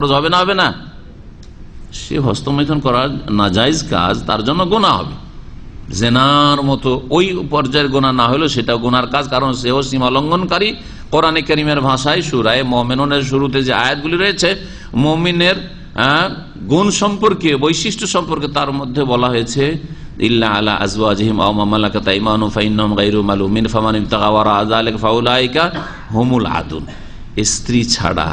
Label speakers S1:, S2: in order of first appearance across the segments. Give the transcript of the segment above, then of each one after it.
S1: হবে না হবে না? সে হস্তমৈথন করা নাজাইজ কাজ, তার জন্য গোনা হবে। জেনার মতো ওই পর্যায়ের গোনা না হলেও সেটা গোনার কাজ, কারণ সেও সীমা লঙ্ঘনকারী। কোরআনে করিমের ভাষায়, সুরায় মমেনের শুরুতে যে আয়াতগুলি রয়েছে, মমিনের গুণ সম্পর্কে, বৈশিষ্ট্য সম্পর্কে তার মধ্যে বলা হয়েছে, ইল্লা আলা আজওয়াজিহিম আও মামালাকাত আইমানুহুম ফাইন্নাহুম গায়রু মালুমিন ফামান ইবতাগা ওয়ারা যালিকা ফাউলাইকা হুমুল আদুন। স্ত্রী ছাড়া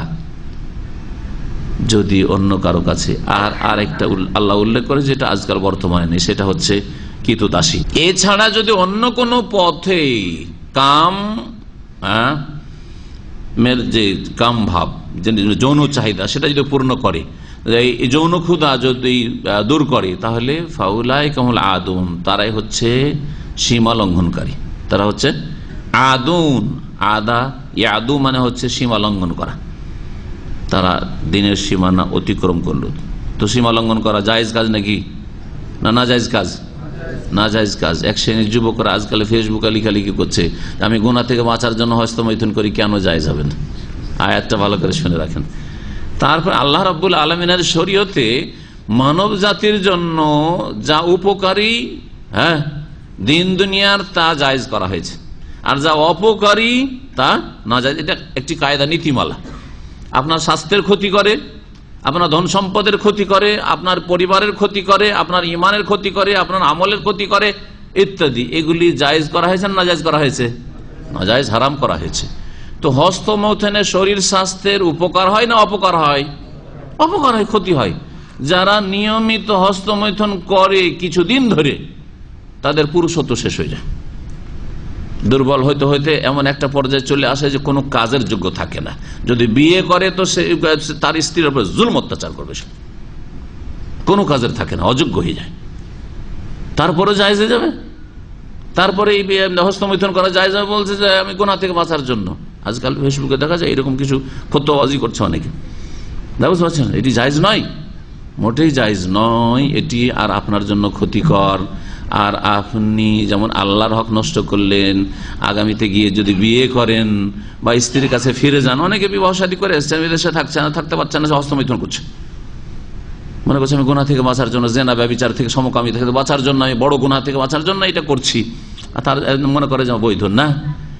S1: যদি অন্য কারও কাছে আর আরেকটা আল্লাহ উল্লেখ করে যেটা আজকাল বর্তমানে নেই সেটা হচ্ছে কিতু দাসী এছাড়া যদি অন্য কোনো পথে কাম হ্যাঁ, মের যে কাম ভাব যৌন চাহিদা সেটা যদি পূর্ণ করে যৌন ক্ষুদা যদি দূর করে তাহলে ফাউলাই কামল আদুন তারাই হচ্ছে সীমা লঙ্ঘনকারী। তারা হচ্ছে আদুন আদা ইয়াদু মানে হচ্ছে সীমা লঙ্ঘন করা। তারা দিনের সীমানা অতিক্রম করল। তো সীমা লঙ্ঘন করা জায়েজ কাজ নাকি? না না জায়েজ কাজ। না জায়েজ কাজ। এক শ্রেণির যুবকরা আজকাল ফেসবুকে লিখালিখি করছে আমি গুণা থেকে বাঁচার জন্য হস্তমৈথুন করি, কেন জায়েজ হবে না? আয়াতটা ভালো করে শুনে রাখেন। তারপর আল্লাহ রাব্বুল আলমিনের শরীয়তে মানব জাতির জন্য যা উপকারী হ্যাঁ দিন দুনিয়ার তা জায়েজ করা হয়েছে। আর যা অপকারী তা না জায়েজ। এটা একটি কায়দা নীতিমালা। আপনার স্বাস্থ্যের ক্ষতি করে, আপনার ধন সম্পদের ক্ষতি করে, আপনার পরিবারের ক্ষতি করে, আপনার ইমানের ক্ষতি করে, আপনার আমলের ক্ষতি করে, ইত্যাদি। এগুলি জায়েজ করা হয়েছে না জায়েজ করা হয়েছে? না জায়েজ হারাম করা হয়েছে। তো হস্তমৌথনে শরীর স্বাস্থ্যের উপকার হয় না অপকার হয়? অপকার হয়, ক্ষতি হয়। যারা নিয়মিত হস্তমৈথন করে কিছুদিন ধরে, তাদের পুরুষত্ব শেষ হয়ে যায়। দুর্বল হইতে হইতে এমন একটা পর্যায়ে চলে আসে যে কোনো কাজের যোগ্য থাকে না। যদি বিয়ে করে তো সে, তার স্ত্রীর উপরে জুলম অত্যাচার করবে সে। কোনো কাজের থাকে না, অযোগ্য হয়ে যায়। তারপরে জায়জ যাবে। তারপরে এই হস্তমৈথন করা যায় যাবে বলছে যে, আমি গোনা থেকে বাঁচার জন্য। আজকাল ফেসবুকে দেখা যায় এরকম কিছু ফতোয়াজি করছে অনেকে। বুঝতে পারছেন? এটি জায়জ নয়। মোটেই জায়জ নয়। এটি আর আপনার জন্য ক্ষতিকর। আর আপনি যেমন আল্লাহর হক নষ্ট করলেন, আগামীতে গিয়ে যদি বিয়ে করেন বা স্ত্রীর কাছে ফিরে যান, অনেকে বিবাহ শাদী করে এসছেন বিদেশে থাকছে না, থাকতে পারছে না হস্তমৈথুন করছে। মনে করছে আমি গুণা থেকে বাঁচার জন্য, জেনা ব্যবচার থেকে, সমকামী থেকে বাঁচার জন্য, আমি বড় গুণা থেকে বাঁচার জন্য এটা করছি। আর তার মনে করে যে বৈধ না?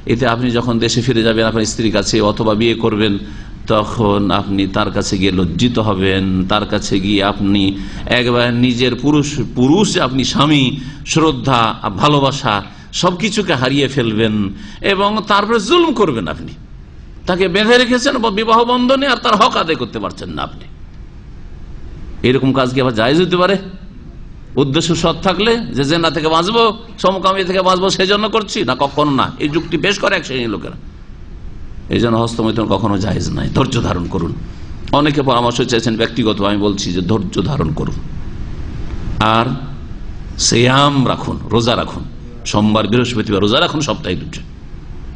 S1: এতে আপনি যখন দেশে ফিরে যাবেন, আপনার স্ত্রীর কাছে অথবা বিয়ে করবেন তখন আপনি তার কাছে গিয়ে লজ্জিত হবেন। তার কাছে গিয়ে আপনি একবার নিজের পুরুষ পুরুষ আপনি স্বামী, শ্রদ্ধা, ভালোবাসা, সবকিছুকে হারিয়ে ফেলবেন এবং তারপরে জুলুম করবেন আপনি। তাকে বেঁধে রেখেছেন বিবাহ বন্ধনে আর তার হক আদায় করতে পারছেন না আপনি। এরকম কাজ কি আবার জায়জ হতে পারে? উদ্দেশ্য সৎ থাকলে যে জেনা থেকে বাঁচবো, সমকামী থেকে বাঁচবো সেই জন্য করছি না? কখনো না। এই যুক্তি বেশ করে এক শ্রেণির লোকেরা। এই জন্য হস্তমৈথন কখনো জায়েজ নাই। ধৈর্য ধারণ করুন। অনেকে পরামর্শ চেয়েছেন ব্যক্তিগত আমি বলছি যে ধৈর্য ধারণ করুন। আর সেয়াম রাখুন রোজা রাখুন। সোমবার বৃহস্পতিবার রোজা রাখুন সপ্তাহে দুটো।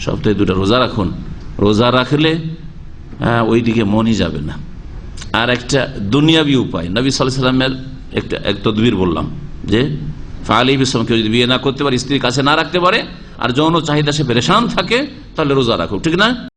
S1: সপ্তাহে দুটো রোজা রাখুন। রোজা রাখলে হ্যাঁ, ওইদিকে মনই যাবে না। আর একটা দুনিয়াবি উপায় নবী সাল্লামের একটা এক তদবির বললাম যে ফালি ইসলাম কেউ যদি বিয়ে না করতে পারে স্ত্রীর কাছে না রাখতে পারে আর যৌন চাহিদা সে পেরেশান থাকে তাহলে রোজা রাখুক ঠিক না?